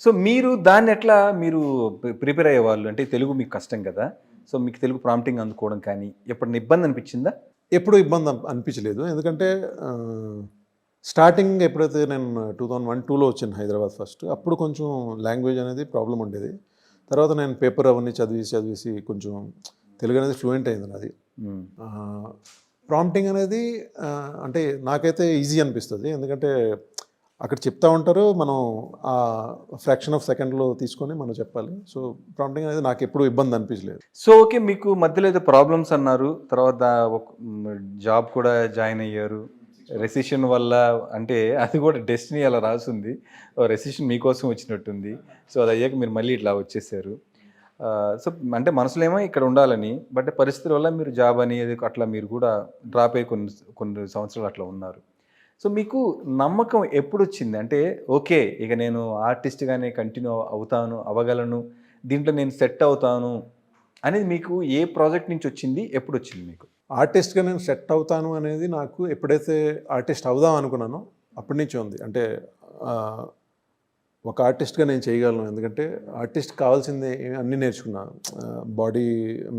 So మీరు దాన్ని ఎట్లా మీరు ప్రిపేర్ అయ్యేవాళ్ళు? అంటే తెలుగు మీకు కష్టం కదా. సో మీకు తెలుగు ప్రాంప్టింగ్ అందుకోవడం కానీ ఎప్పుడైనా ఇబ్బంది అనిపించిందా? ఎప్పుడు ఇబ్బంది అన్- అనిపించలేదు. ఎందుకంటే స్టార్టింగ్ ఎప్పుడైతే నేను టూ థౌజండ్ వన్ టూలో వచ్చాను హైదరాబాద్ ఫస్ట్ అప్పుడు కొంచెం లాంగ్వేజ్ అనేది ప్రాబ్లం ఉండేది. తర్వాత నేను పేపర్ అవన్నీ చదివేసి చదివేసి కొంచెం తెలుగు అనేది ఫ్లూయెంట్ అయింది నాది. ప్రాంప్టింగ్ అనేది అంటే నాకైతే ఈజీ అనిపిస్తుంది. ఎందుకంటే అక్కడ చెప్తా ఉంటారు మనం ఆ ఫ్రాక్షన్ ఆఫ్ సెకండ్లో తీసుకొని మనం చెప్పాలి. సో ప్రాంప్టింగ్ అనేది నాకు ఎప్పుడు ఇబ్బంది అనిపించలేదు. సో ఓకే మీకు మధ్యలో ఏదో ప్రాబ్లమ్స్ అన్నారు తర్వాత జాబ్ కూడా జాయిన్ అయ్యారు. రెసిషన్ వల్ల అంటే అది కూడా డెస్టినీ అలా రాసింది. రెసిషన్ మీకోసం వచ్చినట్టుంది. సో అది అయ్యాక మీరు మళ్ళీ ఇట్లా వచ్చేసారు. సో అంటే మనసులో ఇక్కడ ఉండాలని బట్ పరిస్థితుల వల్ల మీరు జాబ్ అనేది అట్లా మీరు కూడా డ్రాప్ అయ్యి కొన్ని కొన్ని సంవత్సరాలు అట్లా ఉన్నారు. సో మీకు నమ్మకం ఎప్పుడు వచ్చింది అంటే ఓకే ఇక నేను ఆర్టిస్ట్గానే కంటిన్యూ అవుతాను అవ్వగలను దీంట్లో నేను సెట్ అవుతాను అనేది మీకు ఏ ప్రాజెక్ట్ నుంచి వచ్చింది ఎప్పుడు వచ్చింది మీకు? ఆర్టిస్ట్గా నేను సెట్ అవుతాను అనేది నాకు ఎప్పుడైతే ఆర్టిస్ట్ అవుదాం అనుకున్నానో అప్పటి నుంచి ఉంది. అంటే ఒక ఆర్టిస్ట్గా నేను చేయగలను. ఎందుకంటే ఆర్టిస్ట్ కావాల్సింది అన్నీ నేర్చుకున్నాను. బాడీ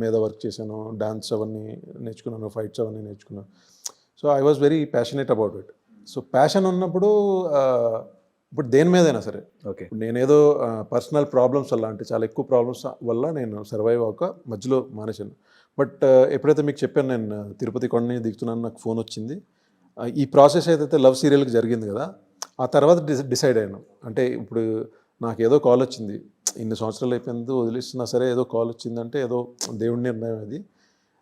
మీద వర్క్ చేశాను డాన్స్ అవన్నీ నేర్చుకున్నాను ఫైట్స్ అవన్నీ నేర్చుకున్నాను. So I was very passionate about it. So passion ఉన్నప్పుడు ఇప్పుడు దేని మీదైనా సరే. ఓకే. నేనేదో పర్సనల్ ప్రాబ్లమ్స్ వల్ల అంటే చాలా ఎక్కువ ప్రాబ్లమ్స్ వల్ల నేను సర్వైవ్ అవ్వక మధ్యలో మానేశాను. బట్ ఎప్పుడైతే మీకు చెప్పాను నేను తిరుపతి కొండని దిగుతున్నాను నాకు ఫోన్ వచ్చింది ఈ ప్రాసెస్ ఏదైతే లవ్ సీరియల్కి జరిగింది కదా ఆ తర్వాత డిస డిసైడ్ అయ్యాను. అంటే ఇప్పుడు నాకు ఏదో కాల్ వచ్చింది. ఇన్ని సంవత్సరాలు అయిపోయింది వదిలిస్తున్నా సరే ఏదో కాల్ వచ్చిందంటే ఏదో దేవుడి నిర్ణయం అది.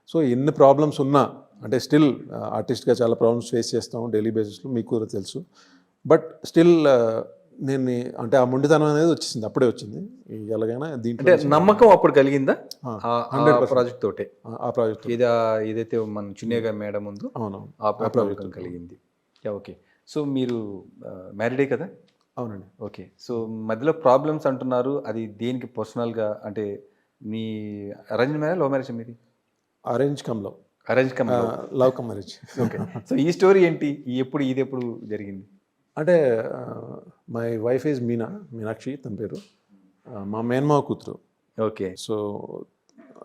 సో ఎన్ని ప్రాబ్లమ్స్ ఉన్నా అంటే స్టిల్ ఆర్టిస్ట్గా చాలా ప్రాబ్లమ్స్ ఫేస్ చేస్తాం డైలీ బేసిస్లో మీకు కూడా తెలుసు. బట్ స్టిల్ నేను అంటే ఆ మొండితనం అనేది వచ్చేసింది అప్పుడే వచ్చింది. ఎలాగైనా దీంట్లో నమ్మకం అప్పుడు కలిగిందా? 100% ప్రాజెక్ట్ తోటే. ఆ- ప్రాజెక్ట్ ఇది ఏదైతే మన చున్నియా గారి మేడం ఉందో అవునవును. ఆ నమ్మకం కలిగింది. Yeah okay. సో మీరు మ్యారీడే కదా? అవునండి. ఓకే. సో మధ్యలో ప్రాబ్లమ్స్ అంటున్నారు అది దేనికి పర్సనల్గా అంటే మీ అరేంజ్ మ్యారేజ్ లవ్ మ్యారేజ్ మీది? Arrange cum love arrange cum love cum marriage okay. So ఈ స్టోరీ ఏంటి? ఎప్పుడు ఇది ఎప్పుడు జరిగింది? అంటే my wife is Meena Meenakshi తన పేరు. మా మేనమావ కూతురు. ఓకే. సో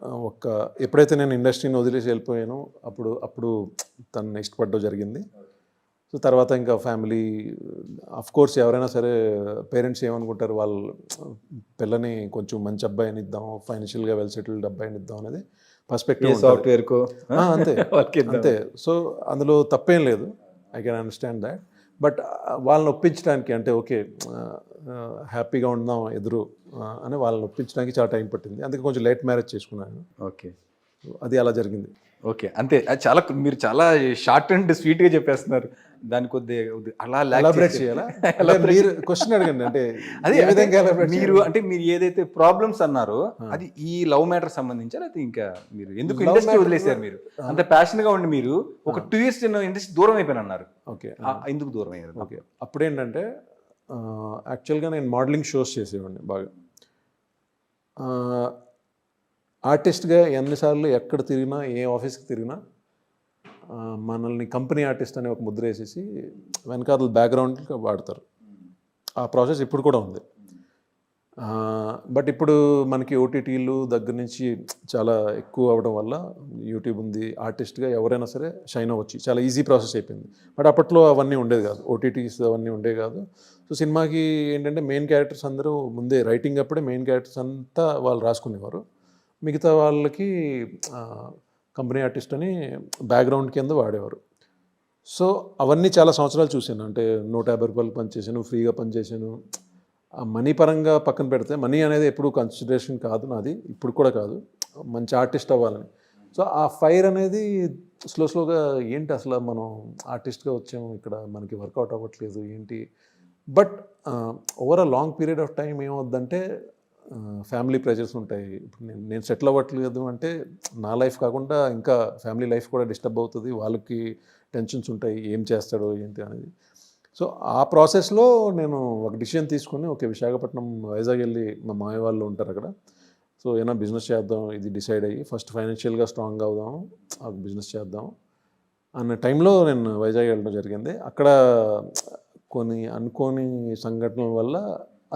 ఆ, ఒక్క ఎప్పుడైతే నేను ఇండస్ట్రీని వదిలేసి వెళ్ళిపోయానో అప్పుడు అప్పుడు తను ఇష్టపడడం జరిగింది. సో తర్వాత ఇంకా ఫ్యామిలీ అఫ్ కోర్స్ ఎవరైనా సరే పేరెంట్స్ ఏమనుకుంటారు? వాళ్ళు పిల్లని కొంచెం మంచి అబ్బాయిని ఇద్దాం ఫైనాన్షియల్గా వెల్ సెటిల్డ్ అబ్బాయిని ఇద్దాం అనేది. పర్స్పెక్టివ్ సాఫ్ట్వేర్ కో అంతే. అంతే. సో అందులో తప్పేం లేదు. I can understand that but వాళ్ళని ఒప్పించడానికి అంటే ఓకే హ్యాపీగా ఉందాం ఎదురు అని వాళ్ళని ఒప్పించడానికి చాలా టైం పట్టింది. అందుకే కొంచెం లేట్ మ్యారేజ్ చేసుకున్నాను. ఓకే. అది అలా జరిగింది. ఓకే. అంతే. అది చాలా మీరు చాలా షార్ట్ అండ్ స్వీట్గా చెప్పేస్తున్నారు. దాని కొద్దిగా కొద్ది- అలా ఎలాబరేట్ చేయాలా? మీరు క్వశ్చన్ అడగండి. అంటే అదే విధంగా మీరు అంటే మీరు ఏదైతే ప్రాబ్లమ్స్ అన్నారో అది ఈ లవ్ మ్యాటర్ సంబంధించి? అది ఇంకా మీరు ఎందుకు ఇండస్ట్రీ వదిలేశారు మీరు? అంత ప్యాషన్గా ఉండి మీరు ఒక టూ ఇయర్స్ ఇండస్ట్రీ దూరం అయిపోయిన అన్నారు. ఓకే. ఎందుకు దూరం అయ్యారు? ఓకే. అప్పుడేంటంటే యాక్చువల్గా నేను మోడలింగ్ షోస్ చేసేవాడిని బాగా. ఆర్టిస్ట్గా ఎన్నిసార్లు ఎక్కడ తిరిగినా ఏ ఆఫీస్కి తిరిగినా మనల్ని కంపెనీ ఆర్టిస్ట్ అనే ఒక ముద్ర వేసేసి వెనకాల బ్యాక్గ్రౌండ్ వాడతారు. ఆ ప్రాసెస్ ఇప్పుడు కూడా ఉంది. బట్ ఇప్పుడు మనకి ఓటీటీలు దగ్గర నుంచి చాలా ఎక్కువ అవడం వల్ల యూట్యూబ్ ఉంది. ఆర్టిస్ట్గా ఎవరైనా సరే షైన్ అవ్వచ్చు. చాలా ఈజీ ప్రాసెస్ అయిపోయింది. బట్ అప్పట్లో అవన్నీ ఉండేది కాదు. ఓటీటీస్ అవన్నీ ఉండేవి కాదు. సో సినిమాకి ఏంటంటే మెయిన్ క్యారెక్టర్స్ అందరూ ముందే రైటింగ్ అప్పుడే మెయిన్ క్యారెక్టర్స్ అంతా వాళ్ళు రాసుకునేవారు. మిగతా వాళ్ళకి కంపెనీ ఆర్టిస్ట్ అని బ్యాక్గ్రౌండ్ కింద వాడేవారు. సో అవన్నీ చాలా సంవత్సరాలు చూశాను. అంటే నూట యాభై రూపాయలు పనిచేసాను ఫ్రీగా పనిచేసాను ఆ మనీ పరంగా పక్కన పెడితే మనీ అనేది ఎప్పుడు కన్సిడరేషన్ కాదు నాది ఇప్పుడు కూడా కాదు. మంచి ఆర్టిస్ట్ అవ్వాలని. సో ఆ ఫైర్ అనేది స్లో స్లోగా ఏంటి అసలు మనం ఆర్టిస్ట్గా వచ్చాము ఇక్కడ మనకి వర్కౌట్ అవ్వట్లేదు ఏంటి? But over a long period of time ఏమవుద్దంటే family pressures ఉంటాయి. ఇప్పుడు నేను నేను సెటిల్ అవ్వట్లేదు అంటే నా లైఫ్ కాకుండా ఇంకా ఫ్యామిలీ లైఫ్ కూడా డిస్టర్బ్ అవుతుంది. వాళ్ళకి టెన్షన్స్ ఉంటాయి. ఏం చేస్తాడో ఏంటి అనేది. సో ఆ ప్రాసెస్లో నేను ఒక డిసిషన్ తీసుకొని ఓకే విశాఖపట్నం వైజాగ్ వెళ్ళి మా మాయ వాళ్ళు ఉంటారు అక్కడ. సో ఏమైనా బిజినెస్ చేద్దాం ఇది డిసైడ్ అయ్యి ఫస్ట్ ఫైనాన్షియల్గా స్ట్రాంగ్ అవుదాం ఆ బిజినెస్ చేద్దాం అన్న టైంలో నేను వైజాగ్ వెళ్ళడం జరిగింది. అక్కడ కొన్ని అనుకోని సంఘటనల వల్ల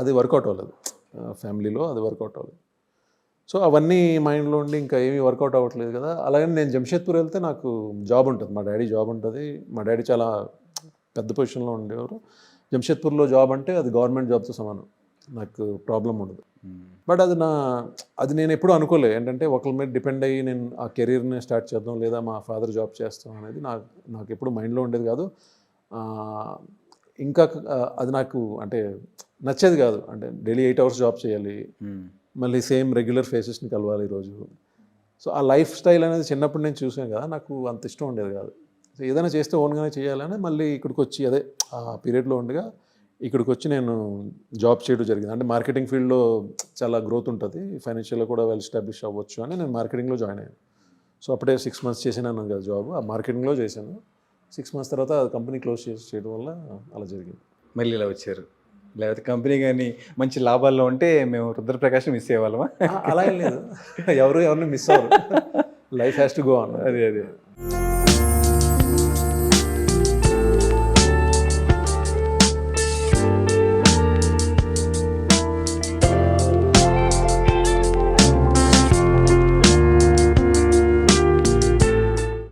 అది వర్కౌట్ అవ్వలేదు. ఫ్యామిలీలో అది వర్కౌట్ అవ్వలేదు. సో అవన్నీ మైండ్లో ఉండి ఇంకా ఏమీ వర్కౌట్ అవ్వట్లేదు కదా. అలాగే నేను జంషేద్పూర్ వెళ్తే నాకు జాబ్ ఉంటుంది. మా డాడీ జాబ్ ఉంటుంది. మా డాడీ చాలా పెద్ద పొజిషన్లో ఉండేవారు. జంషేద్పూర్లో జాబ్ అంటే అది గవర్నమెంట్ జాబ్తో సమానం. నాకు ప్రాబ్లం ఉండదు. బట్ అది నా అది నేను ఎప్పుడూ అనుకోలే. ఏంటంటే ఒకరి మీద డిపెండ్ అయ్యి నేను ఆ కెరీర్ని స్టార్ట్ చేద్దాం లేదా మా ఫాదర్ జాబ్ చేస్తాం అనేది నాకు నాకు ఎప్పుడు మైండ్లో ఉండేది కాదు. ఇంకా అది నాకు అంటే నచ్చేది కాదు. అంటే డైలీ ఎయిట్ అవర్స్ జాబ్ చేయాలి. మళ్ళీ సేమ్ రెగ్యులర్ ఫేసెస్ని కలవాలి ఈరోజు. సో ఆ లైఫ్ స్టైల్ అనేది చిన్నప్పటి నుంచి చూసాను కదా నాకు అంత ఇష్టం ఉండేది కాదు. సో ఏదైనా చేస్తే ఓన్గానే చేయాలని మళ్ళీ ఇక్కడికి వచ్చి అదే ఆ పీరియడ్లో ఉండగా ఇక్కడికి వచ్చి నేను జాబ్ చేయడం జరిగింది. అంటే మార్కెటింగ్ ఫీల్డ్లో చాలా గ్రోత్ ఉంటుంది. ఫైనాన్షియల్గా కూడా వెల్ ఎస్టాబ్లిష్ అవ్వచ్చు అని నేను మార్కెటింగ్లో జాయిన్ అయ్యాను. సో అప్పుడే సిక్స్ మంత్స్ చేసినాను కదా జాబ్. ఆ మార్కెటింగ్లో చేశాను. సిక్స్ మంత్స్ తర్వాత కంపెనీ క్లోజ్ చేసి చేయడం వల్ల అలా జరిగింది. మళ్ళీ ఇలా వచ్చారు. లేకపోతే కంపెనీ కానీ మంచి లాభాల్లో ఉంటే మేము రుద్రప్రకాశం మిస్ అయ్యేవాళ్ళమా? అలా ఏం లేదు. ఎవరు ఎవరిని మిస్ అవ్వరు. లైఫ్ హ్యాస్ టు గో అన్న అదే అదే.